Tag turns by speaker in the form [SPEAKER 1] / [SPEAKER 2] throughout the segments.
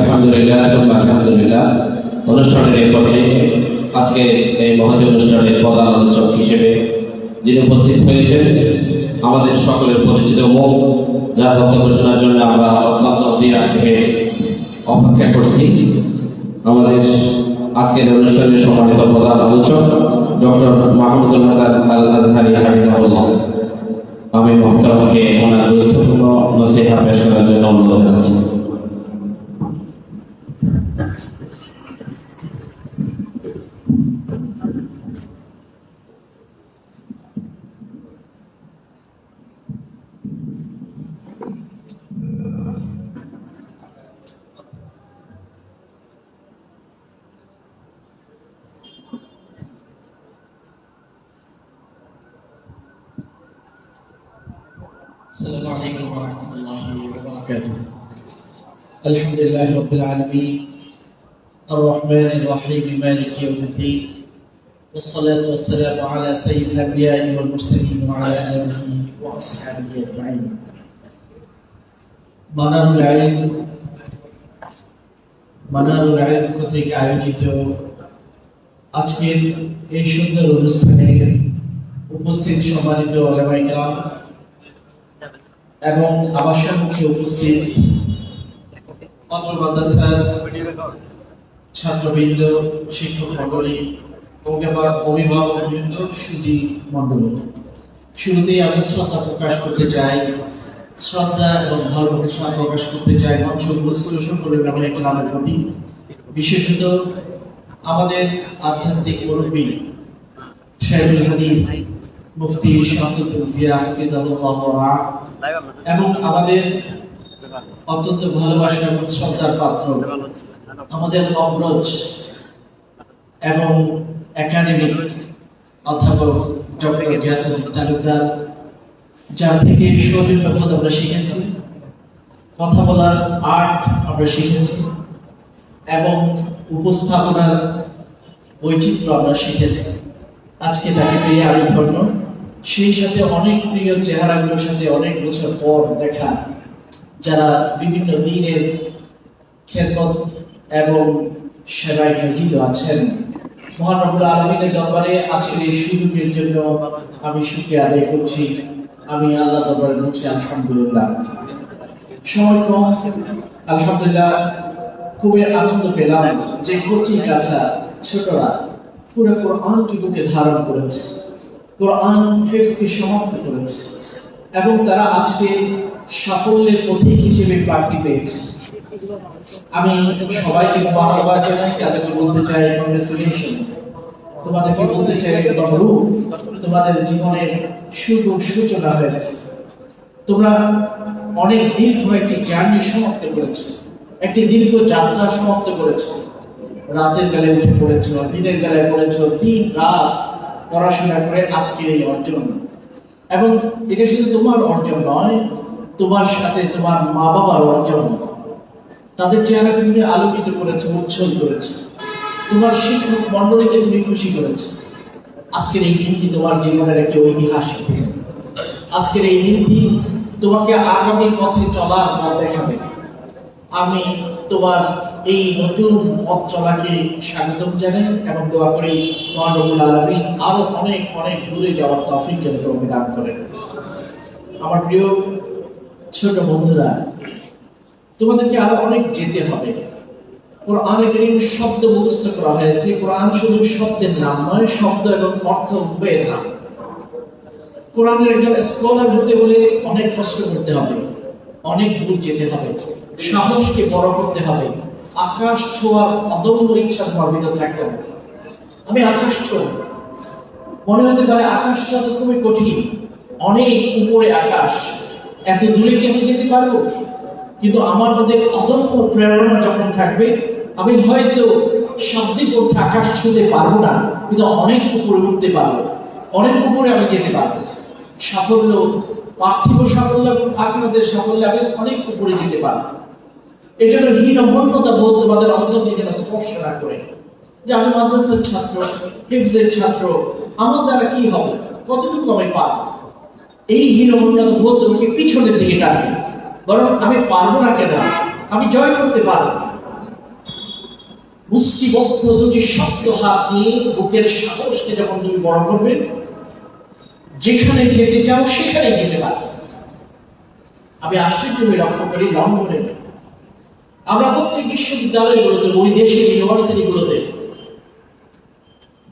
[SPEAKER 1] আলহামদুলিল্লাহ আলহামদুলিল্লাহ। অনুষ্ঠানের এই পর্যায়ে আজকে এই মহতী অনুষ্ঠানের প্রধান আলোচক হিসেবে যিনি উপস্থিত হয়েছেন, আমাদের সকলের পরিচিত মুখ যার বক্তব্য শোনার জন্য আমরা অত্যন্ত আগ্রহে অপেক্ষা করছি। আমাদের আজকের অনুষ্ঠানের সম্মানিত প্রধান আলোচক, ডক্টর মাহমুদুল হাসান আল আজহারি হাফিজাহুল্লাহ। আমি মহতরমকে ওনার গুরুত্বপূর্ণ নসিহা পেশ করার জন্য অনুরোধ জানাচ্ছি।
[SPEAKER 2] الحمد لله رب العالمين الرحمن الرحيم مالك يوم الدين والصلاة والسلام على سيد الأنبياء والمرسلين وعلى آله وأصحابه أجمعين মানারুল আইন মানারুল আইন কর্তৃক আয়োজিত আজকের এই সুন্দর অনুষ্ঠানে উপস্থিত সম্মানিত ওলামাইকরাম এবং আবাসের মুখে উপস্থিত ছাত্রবৃন্দ, শিক্ষক মন্ডলী অভিভাবক বৃন্দ সুদী মন্ডলী। শুরুতেই আমি শ্রদ্ধা প্রকাশ করতে চাই। শ্রদ্ধা এবং ভালোবাসা প্রকাশ করতে চাই মঞ্চ সকলের নামে নামের প্রতি। বিশেষত আমাদের আধ্যাত্মিক মুরব্বী শাহুল মুফতি শামসুদ্দিন জিয়া এবং আমাদের অত্যন্ত ভালোবাসা এবং শ্রদ্ধার পাত্র। আমাদের অগ্রজ এবং একাডেমিক অধ্যাপক ডক্টর গিয়াসুদ্দিন তালুকদার, যার থেকে শরীর ব্যাপার আমরা শিখেছি, কথা বলার আর্ট আমরা শিখেছি, এবং উপস্থাপনার বৈচিত্র্য আমরা শিখেছি। আজকে তাকে পেয়ে আমি ধন্য। সেই সাথে অনেক প্রিয় চেহারাগুলোর সাথে অনেক বছর পর দেখা যারা বিভিন্ন দিনের খেদমত এবং সেবায় নিয়োজিত আছেন মহানবুল আলমিনের দরবারে আজকের এই সুযোগের জন্য আমি আদায় করছি। আমি আল্লাহ দরবারে বলছি, আলহামদুলিল্লাহ। সময় কম, আলহামদুলিল্লাহ, খুবই আনন্দ পেলাম যে কচি কাঁচা ছোটরা পুরো ধারণ করেছে। কোরআন হেফসকে সমাপ্ত করেছে। এবং তারা আজকে সাফল্যের পথিক হিসেবে প্রার্থী পেয়েছে। আমি সবাইকে বারবার জানাই তাদেরকে বলতে চাই কংগ্রেচুলেশনস তোমাদেরকে বলতে চাই মবরুক তোমাদের জীবনের শুভ সূচনা হয়েছে তোমরা অনেক দীর্ঘ একটি জার্নি সমাপ্ত করেছ, একটি দীর্ঘ যাত্রা সমাপ্ত করেছ। রাতের বেলায় উঠে পড়েছো, দিনের বেলায় পড়েছো, দিন রাত পড়াশোনা করে আজকের এই অর্জন। এবং এটা শুধু তোমার অর্জন নয় তোমার সাথে তোমার মা বাবার অর্জন। তাদের চেহারা তুমি আলোকিত করেছ উজ্জ্বল করেছ। তোমার শিক্ষক মন্ডলীকে তুমি খুশি করেছ। আজকের এই দিনটি তোমার জীবনের একটি ঐতিহাসিক আজকের এই দিনটি তোমাকে আগামী পথে চলার পথ দেখাবে। আমি তোমার এই নতুন পথ চলাকে স্বাগতম জানাই এবং দোয়া করি মহানবুল আলমিন আরও অনেক অনেক দূরে যাওয়ার তফিক যেন তোমাকে দান করেন। আমার প্রিয় ছোট বন্ধুরা, তোমাদেরকে আরও অনেক যেতে হবে। কোরআনে কারীম শব্দ মুখস্থ করা হয়েছে। কোরআন শুধু শব্দের নাম নয়, শব্দ এবং অর্থ উভয়ের নাম। কোরআনের একজন স্কলার হতে হলে অনেক কষ্ট করতে হবে, অনেক দূর যেতে হবে, সাহসকে বড় করতে হবে, আকাশ ছোঁয়ার অদম্য ইচ্ছা ভিতর থাকতে হবে। আমি আকাশ ছোঁয়া। মনে হতে পারে আকাশ ছোঁয়া তো খুবই কঠিন, অনেক উপরে আকাশ। এত দূরে কি আমি যেতে পারব? কিন্তু আমার মধ্যে অদম্য প্রেরণা যখন থাকবে, আমি হয়তো শব্দে করতে আকাশ ছুঁতে পারব না, কিন্তু অনেক উপরে উঠতে পারব। অনেক উপরে আমি যেতে পারব। সাফল্য, পার্থিব সাফল্য এবং আখিরাতের সাফল্য আমি অনেক উপরে যেতে পারব। এই জন্য হীনমন্যতা বোধ তোমাদের অন্তর্কে যেন স্পর্শ না করে। যে আমি মাদ্রাসার ছাত্র, হিফজের ছাত্র, আমার দ্বারা কি হবে? কতটুকু আমি পারব? এই হীনমন্যতা বোধ তোমাকে পিছনের দিকে টানবে বরং আমি পারব না কেন? আমি জয় করতে পারব মুষ্টিবদ্ধ দুটি শক্ত হাত নিয়ে বুকের সাহসকে যখন তুমি বড় করবে, যেখানে যেতে চাও সেখানে যেতে পারবে আমি আশ্চর্য হয়ে লক্ষ্য করি লন্ডনে। আমরা প্রত্যেক বিশ্ববিদ্যালয়গুলোতে ওই দেশের ইউনিভার্সিটিগুলোতে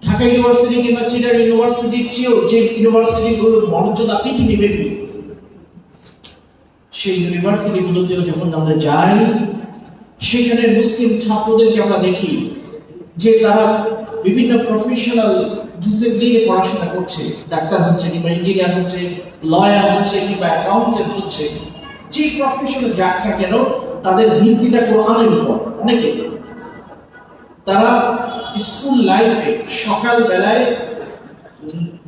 [SPEAKER 2] ঢাকা ইউনিভার্সিটি কিংবা চিটার ইউনিভার্সিটির চেয়েও যে ইউনিভার্সিটিগুলোর মর্যাদা পৃথিবী পৃথিবীব্যাপী সেই ইউনিভার্সিটিগুলোতেও যখন আমরা যাই, সেখানে মুসলিম ছাত্রদেরকে আমরা দেখি যে তারা বিভিন্ন প্রফেশনাল ডিসিপ্লিনে পড়াশোনা করছে। ডাক্তার হচ্ছে কিংবা ইঞ্জিনিয়ার হচ্ছে লয়ার হচ্ছে কিংবা অ্যাকাউন্টেন্ট হচ্ছে। যে প্রফেশনে যাক না কেন? তাদের ভিত্তিটা কোরআনের উপর অনেকে তারা স্কুল লাইফে সকাল বেলায়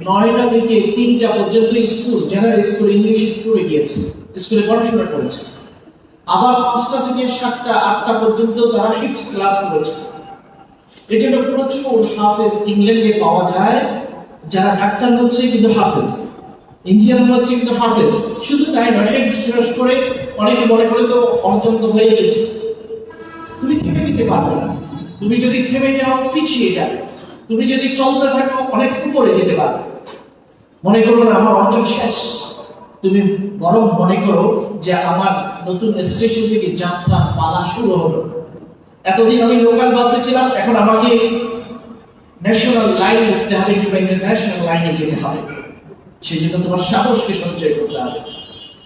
[SPEAKER 2] নয়টা থেকে তিনটা পর্যন্ত স্কুল জেনারেল স্কুল ইংলিশ স্কুলে গিয়েছে, স্কুলে পড়াশোনা করেছে। আবার পাঁচটা থেকে সাতটা, আটটা পর্যন্ত তারা হিপস ক্লাস করেছে। জন্য প্রচুর হাফেজ ইংল্যান্ডে পাওয়া যায়, যারা ডাক্তার হচ্ছে কিন্তু হাফেজ ইঞ্জিনিয়ার হচ্ছে কিন্তু হাফেজ। শুধু তাই নয় হেড শেষ করে অনেকে মনে করে তো অর্জন হয়ে গেছে। তুমি থেমে যেতে পারবে না। তুমি যদি থেমে যাও, পিছিয়ে যাবে। তুমি যদি চলতে থাকো, অনেক উপরে যেতে পারবে। মনে করো না, আমার অঞ্চল শেষ। তুমি বরং মনে করো যে আমার নতুন স্টেশন থেকে যাত্রা পালা শুরু হলো। এতদিন আমি লোকাল বাসে ছিলাম, এখন আমাকে ন্যাশনাল লাইনে উঠতে হবে কিংবা ইন্টারন্যাশনাল লাইনে যেতে হবে। সেই জন্য তোমার সাহসকে সঞ্চয় করতে হবে।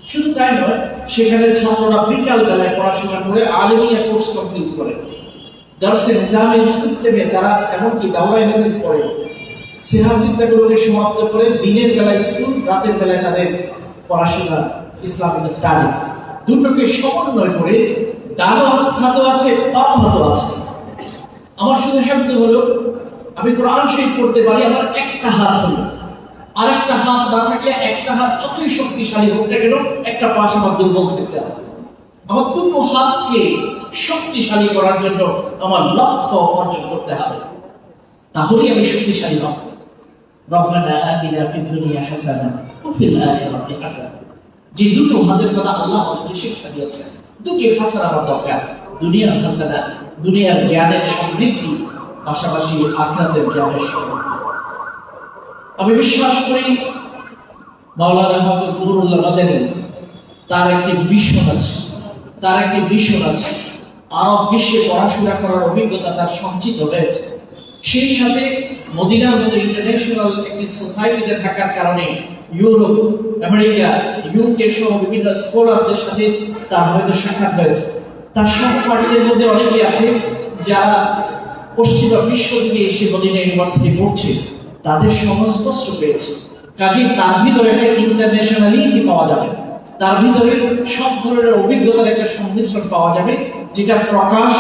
[SPEAKER 2] শুধু তাই নয় সেখানে ছাত্ররা বিকালবেলায় পড়াশোনা করে আলেমিয়া কোর্স কমপ্লিট করে। দর্শে নিজামের সিস্টেমে তারা এমনকি দাওরাই হাদিস পড়ে। সিহাসিদ্দাগুলোকে সমাপ্ত করে দিনের বেলায় স্কুল, রাতের বেলায় তাদের পড়াশোনা ইসলামিক স্টাডিজ। দুটোকে সমন্বয় করে ডানো হাতও আছে, বাম হাতও আছে। আমার শুধু হেফজ হলো, আমি কোরআন শরীফ পড়তে পারি, আমার একটা হাত হলো। আর একটা হাত না থাকলে একটা হাত যতই শক্তিশালী হোক না কেন, একটা পাশ আমার দুর্বল থাকতে হবে আমার দুটো হাতকে শক্তিশালী করার জন্য আমার লক্ষ্য অর্জন করতে হবে। তাহলেই আমি শক্তিশালী হব। রব্বানা আতিনা ফিদ দুনিয়া হাসানা ওয়া ফিল আখিরাতি হাসানা। যে দুটো হাতের কথা আল্লাহ আমাদেরকে শিক্ষা দিয়েছেন দুটি আমার দরকার। দুনিয়ার হাসানা, দুনিয়ার জ্ঞানের সমৃদ্ধি, পাশাপাশি আখিরাতের জ্ঞানের সমৃদ্ধি। আমি বিশ্বাস করি মাওলানা হাফিজ নুরুল্লাহ তার একটি ভিশন আছে। তার একটি মিশন আছে। আরব বিশ্বে পড়াশোনা করার অভিজ্ঞতা তার সঞ্চিত হয়েছে। সেই সাথে মদিনার মতো ইন্টারন্যাশনাল একটি সোসাইটিতে থাকার কারণে ইউরোপ, আমেরিকা ইউকে সহ বিভিন্ন স্কলারদের সাথে তার হয়তো সাক্ষাৎ হয়েছে। তার সহপাঠীদের মধ্যে অনেকে আছে যারা পশ্চিমা বিশ্ব থেকে এসে মদিনা ইউনিভার্সিটি পড়ছে। তাদের সংস্পর্শ পেয়েছে কাজে তার ভিতরে একটা ইন্টারন্যাশনালিটি পাওয়া যাবে। তার ভিতরে সব ধরনের অভিজ্ঞতার একটা সংমিশ্রণ পাওয়া যাবে, যেটা প্রকাশ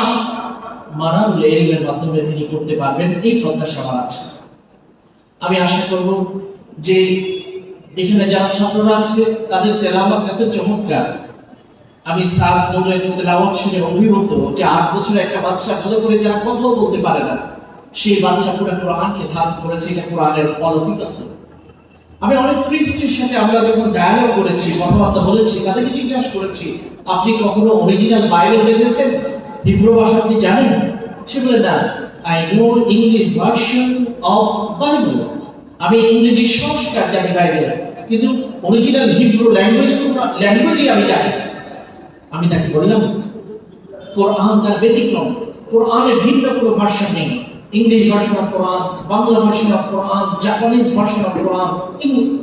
[SPEAKER 2] মানানুল এলিমের মাধ্যমে তিনি করতে পারবেন, এই প্রত্যাশা আমার আছে। আমি আশা করব যে এখানে যারা ছাত্ররা আছে, তাদের তেলাওয়াত এত চমৎকার। আমি স্যার নুরের তেলাওয়াত শুনে অভিভূত যে আট বছরের একটা বাচ্চা ভালো করে যারা কথাও বলতে পারে না, সেই বাচ্চা পুরো কোরআনকে ধারণ করেছে, এটা কোরআনের অলৌকিকত্ব আমি অনেক প্রিস্টের সাথে আমরা যখন ডায়ালগ করেছি, কথাবার্তা বলেছি, তাদেরকে জিজ্ঞাসা করেছি, আপনি কখনো অরিজিনাল বাইবেল দেখেছেন? হিব্রু ভাষা আপনি জানেন? সে বলে, না I know English version of Bible আমি ইংরেজি সংস্কার জানি বাইবেল কিন্তু অরিজিনাল হিব্রু ল্যাঙ্গুয়েজ ল্যাঙ্গুয়েজই আমি জানি। আমি তাকে বললাম, কোরআন তার ব্যতিক্রম, কোরআনের ভিন্ন কোনো ভাষা নেই। English version of Quran Bangla version of Quran Japanese version of Quran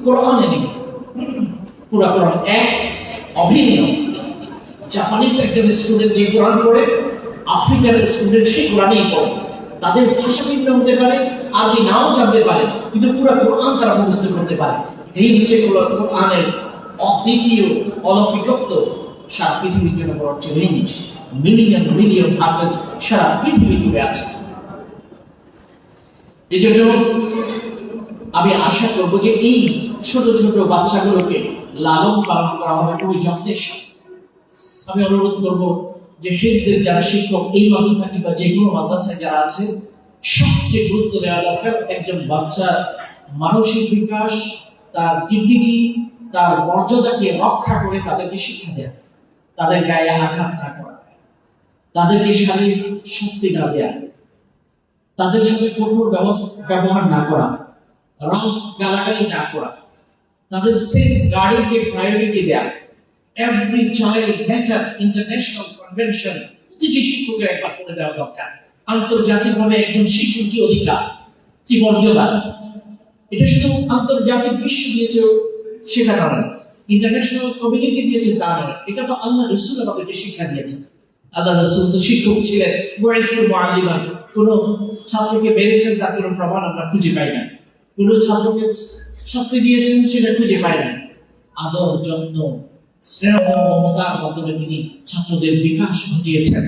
[SPEAKER 2] কোরআনে নেই। পুরা কোরআন এক, অভিন্ন। জাপানিজ একজন স্টুডেন্ট যে কোরআন পড়ে আফ্রিকার স্টুডেন্ট সেই কোরআনেই পড়ে। তাদের ভাষা ভিন্ন হতে পারে, আরবি নাও জানতে পারে, কিন্তু পুরো কোরআন তারা মুখস্থ করতে পারে। এই হচ্ছে কোরআনের অদ্বিতীয়, অলৌকিকত্ব। সারা পৃথিবীর জন্য বড় চ্যালেঞ্জ মিলিয়ন মিলিয়ন হাফেজ সারা পৃথিবী জুড়ে আছে। এই জন্য আমি আশা করব যে এই ছোট ছোট বাচ্চাগুলোকে লালন পালন করা হবে খুবই যত্নের সাথে। আমি অনুরোধ করব যে ফিজিক্সের যারা শিক্ষক, এই মাদ্রাসা কিংবা যে কোনো মাদ্রাসায় যারা আছে, সবচেয়ে গুরুত্ব দেওয়া দরকার একজন বাচ্চার মানসিক বিকাশ, তার ডিগনিটি তার মর্যাদাকে রক্ষা করে তাদেরকে শিক্ষা দেওয়া তাদের গায়ে আঘাত না করা, তাদেরকে শারীরিক শাস্তি না দেওয়া তাদের সাথে কঠোর ব্যবহার না করা রাফ গালাগালি না করা, তাদের সেফ গার্ডিংকে প্রায়োরিটি দেয়া এভরি চাইল্ড ইন্টারন্যাশনাল কনভেনশন প্রতিটি শিক্ষকের একবার করে দেওয়া দরকার। আন্তর্জাতিকভাবে একজন শিশুর কি অধিকার, কি মর্যাদা? এটা শুধু আন্তর্জাতিক বিশ্ব দিয়েছে সেটা নয় ইন্টারন্যাশনাল কমিউনিটি দিয়েছে তা এটা তো আল্লাহ রসুল আমাদেরকে শিক্ষা দিয়েছে আল্লাহ রসুল তো শিক্ষক ছিলেন, ওয়াইসুল কোন ছাত্রকে মেরেছেন তার কোনো প্রমাণ আমরা খুঁজে পাই না। ছাত্রকে শাস্তি দিয়েছেন সেটা খুঁজে পাই না। আদর, যত্ন, স্নেহ মমতার মাধ্যমে তিনি ছাত্রদের বিকাশ ঘটিয়েছেন।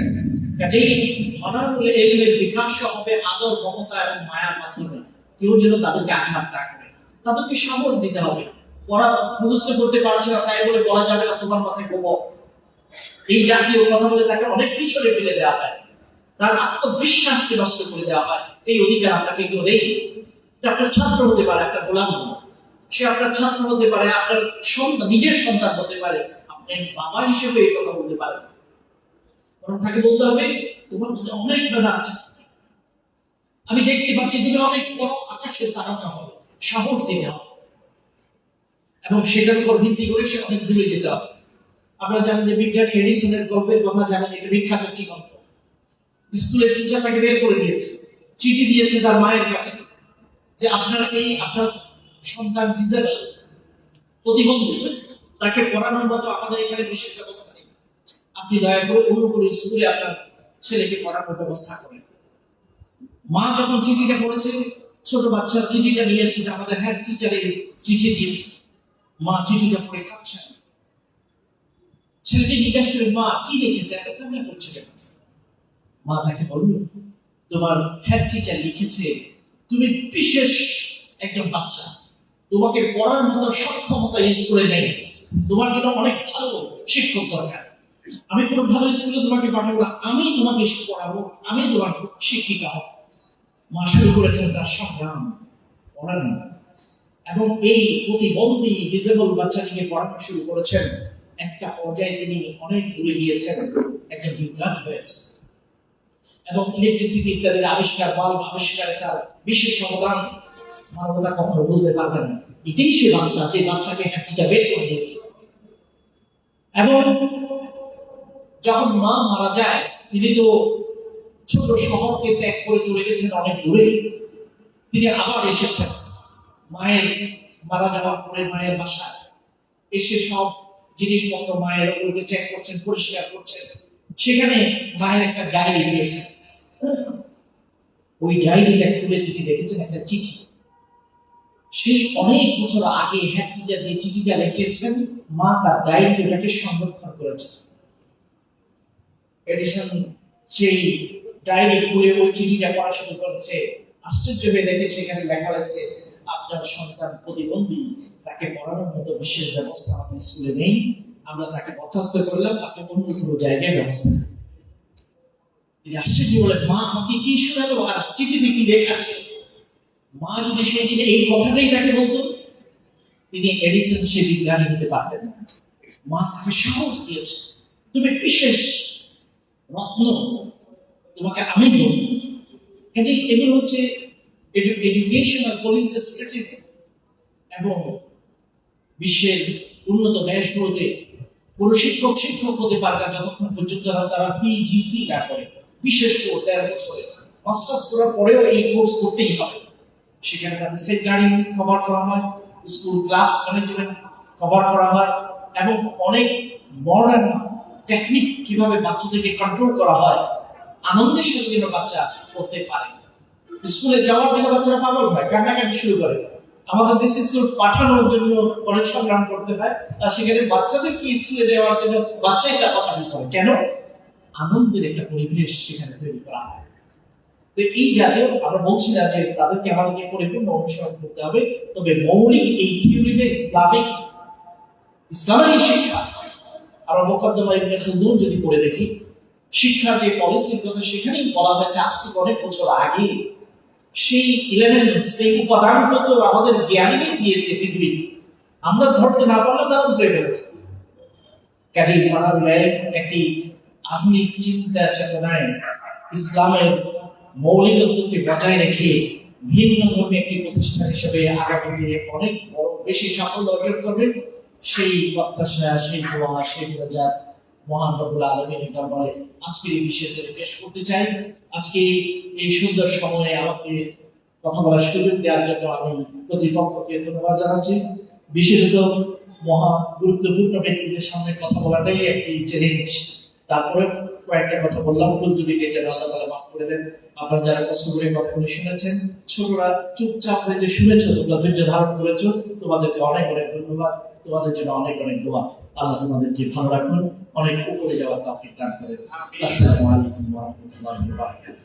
[SPEAKER 2] কাজেই বিকাশ হবে আদর, মমতা এবং মায়ার মাধ্যমে। কেউ যেন তাদেরকে আঘাত না তাদেরকে সামর দিতে হবে। ওরা মুখস্থ করতে পারছে না, তাই বলে বলা যাবে না তোমার মাথায় গোবর। এই জাতীয় কথা বলে তাকে অনেক পিছনে ফেলে দেওয়া হয়। তার আত্মবিশ্বাসকে নষ্ট করে দেওয়া হয়। এই অধিকার আপনাকে কেউ নেই আপনার ছাত্র হতে পারে, আপনার গোলাম সে আপনার ছাত্র হতে পারে, আপনার সন্তান, নিজের সন্তান হতে পারে। আপনি বাবা হিসেবে এই কথা বলতে পারেন। বরং তাকে বলতে হবে, তোমার মধ্যে অনেক বেলা আছে। আমি দেখতে পাচ্ছি তুমি অনেক বড় আকাশের তারকা হবে সাহস দিতে হবে। এবং সেটার উপর ভিত্তি করে সে অনেক দূরে যেতে হবে। আপনারা জানেন যে বিজ্ঞানী এডিসনের গল্পের কথা জানেন এটা বিখ্যাত একটি গল্প। স্কুলের টিচার তাকে বের করে দিয়েছে। চিঠি দিয়েছে তার মায়ের কাছে যে আপনার এই আপনার সন্তান ডিজেবল, প্রতিবন্ধী, তাকে পড়ানোর মতো আমাদের এখানে বিশেষ ব্যবস্থা নেই। আপনি দয়া করে অন্য কোনো স্কুলে আপনার ছেলেকে পড়ানোর ব্যবস্থা করেন। মা যখন চিঠিটা পড়েছে, ছোট বাচ্চার চিঠিটা নিয়ে এসেছে আমাদের হেড টিচারের চিঠি দিয়েছে। মা চিঠিটা পড়ে খাচ্ছে ছেলেটি জিজ্ঞাসা করে, মা, কি লিখেছে? এত কান্না করছে কেন? মা তাকে বলল, তোমার হেড টিচার লিখেছে, তুমি বিশেষ একজন বাচ্চা। তোমাকে পড়ার মতো সক্ষমতা স্কুলে নেই। তোমার জন্য অনেক ভালো শিক্ষক দরকার। আমি কোনো ভালো স্কুলে তোমাকে পাঠাবো না। আমি তোমাকে পড়াবো। আমি তোমার শিক্ষিকা হব। মা শুরু করেছেন তার সংগ্রাম পড়ানো এবং এই প্রতিবন্ধী ডিসেবল বাচ্চাটিকে পড়ানো শুরু করেছেন। একটা পর্যায়ে তিনি অনেক দূরে গিয়েছেন। একজন বিজ্ঞান হয়েছে এবং ইলেকট্রিসিটি ইত্যাদির আবিষ্কার বাল্ব আবিষ্কারে তার বিশেষ অবদান মানবতা কখনো বলতে পারবে না। এটাই সে বাচ্চা, যে বাচ্চাকে একটা বের করে দিয়েছে। এবং যখন মা মারা যায়, তিনি তো ছোট শহরকে ত্যাগ করে চলে গেছেন অনেক দূরে। তিনি আবার এসেছেন মায়ের মারা যাওয়ার পরে মায়ের বাসায়। এসে সব জিনিসপত্র মায়ের ওগুলোকে চেক করছেন, পরিষ্কার করছেন। সেখানে মায়ের একটা ডায়েরি পেয়েছেন ওই ডায়েরিটা খুলে তিনি দেখেছেন, একটা চিঠি। সেই অনেক বছর আগে যে চিঠিটা লিখেছেন, মা তার সংরক্ষণ সেই ডায়েরি খুলে ওই চিঠিটা পড়া শুরু করেছে, আশ্চর্য হয়ে দেখে সেখানে লেখা রয়েছে, আপনার সন্তান প্রতিবন্ধী, তাকে পড়ানোর মতো বিশেষ ব্যবস্থা আমাদের স্কুলে নেই। আমরা তাকে বরখাস্ত করলাম আপনি অন্য কোনো জায়গায় ব্যবস্থা। তিনি আশ্চর্য বলে? মা আমাকে কি আর চিঠিতে কি মা যদি সেই দিনে এই কথাটাই তাকে বলতো, তিনি এডিসন সে বিজ্ঞানী হতে পারতেন না। মা তাকে সাহস দিয়েছে। তুমি বিশেষ রত্ন, তোমাকে আমি কাজে এগুলো হচ্ছে এডুকেশনাল পলিসি স্ট্র্যাটেজি এবং বিশ্বের উন্নত দেশগুলোতে কোন শিক্ষক শিক্ষক হতে পারে যতক্ষণ পর্যন্ত তারা পিজিসি না করে। বিশেষ করে তেরো বছরে। মাস্টার্স করার পরেও এই কোর্স করতেই হবে। সেখানে তাদের কভার করা হয় স্কুল ক্লাস ম্যানেজমেন্ট কভার করা হয় এবং অনেক মডার্ন টেকনিক কীভাবে বাচ্চাদেরকে কন্ট্রোল করা হয়, আনন্দের সাথে যেন বাচ্চা করতে পারে। স্কুলে যাওয়ার জন্য বাচ্চারা পাগল হয়, কান্নাকাটি শুরু করে। আমাদের দেশে স্কুল পাঠানোর জন্য অনেক সংগ্রাম করতে হয় আর সেখানে বাচ্চাদেরকে স্কুলে যাওয়ার জন্য বাচ্চাই তা কথা করে কেন? আনন্দের একটা পরিবেশ সেখানে তৈরি করা হয়। তো এই জাতীয় আমরা বলছি না যে তাদেরকে আমাদেরকে পরিপূর্ণ অনুসরণ করতে হবে, তবে মৌলিক এই থিওরিতে ইসলামিক, ইসলামের শিক্ষা আর মোকদ্দমা ইবনে খালদুন যদি পড়ে দেখি, শিক্ষার যে পলিসির কথা সেখানেই বলা হয়েছে আজ থেকে অনেক বছর আগে। সেই ইলেভেন সেই উপাদানগুলো তো আমাদের জ্ঞানীই দিয়েছে পৃথিবী। আমরা ধরতে না পারলে তারা ধরে ফেলেছে। পড়ার ন্যায় একটি আধুনিক চিন্তা চেতনায় ইসলামের মৌলিকত্বকে বজায় রেখে ভিন্ন ধর্মী একটি প্রতিষ্ঠান হিসেবে আগামীতে অনেক বড়, বেশি সাফল্য অর্জন করবে সেই প্রত্যাশা, সেই দোয়া, সেই প্রজাত মহান রবুল আলমীর দরবারে আজকে এই বিষয়টি পেশ করতে চাই। আজকে এই সুন্দর সময়ে আমাকে কথা বলার সুযোগ দেওয়ার জন্য আমি প্রতিপক্ষকে ধন্যবাদ জানাচ্ছি। বিশেষত মহা গুরুত্বপূর্ণ ব্যক্তিদের সামনে কথা বলাটাই একটি চ্যালেঞ্জ তারপরে কয়েকটা কথা বললাম ভুল যদি যেন আল্লাহ তালা মাফ করে দেন। আপনার যারা কষ্ট করে কথাগুলি শুনেছেন ছোটরা চুপচাপ হয়ে যে শুনেছো তোমরা ধৈর্য ধারণ করেছ তোমাদেরকে অনেক অনেক ধন্যবাদ। তোমাদের জন্য অনেক অনেক দোয়া। আল্লাহ তোমাদেরকে ভালো রাখুন। অনেক উপরে যাওয়ার তাফিক দান করেন। আসসালামু আলাইকুম ওয়া রাহমাতুল্লাহি ওয়া বারাকাতুহু।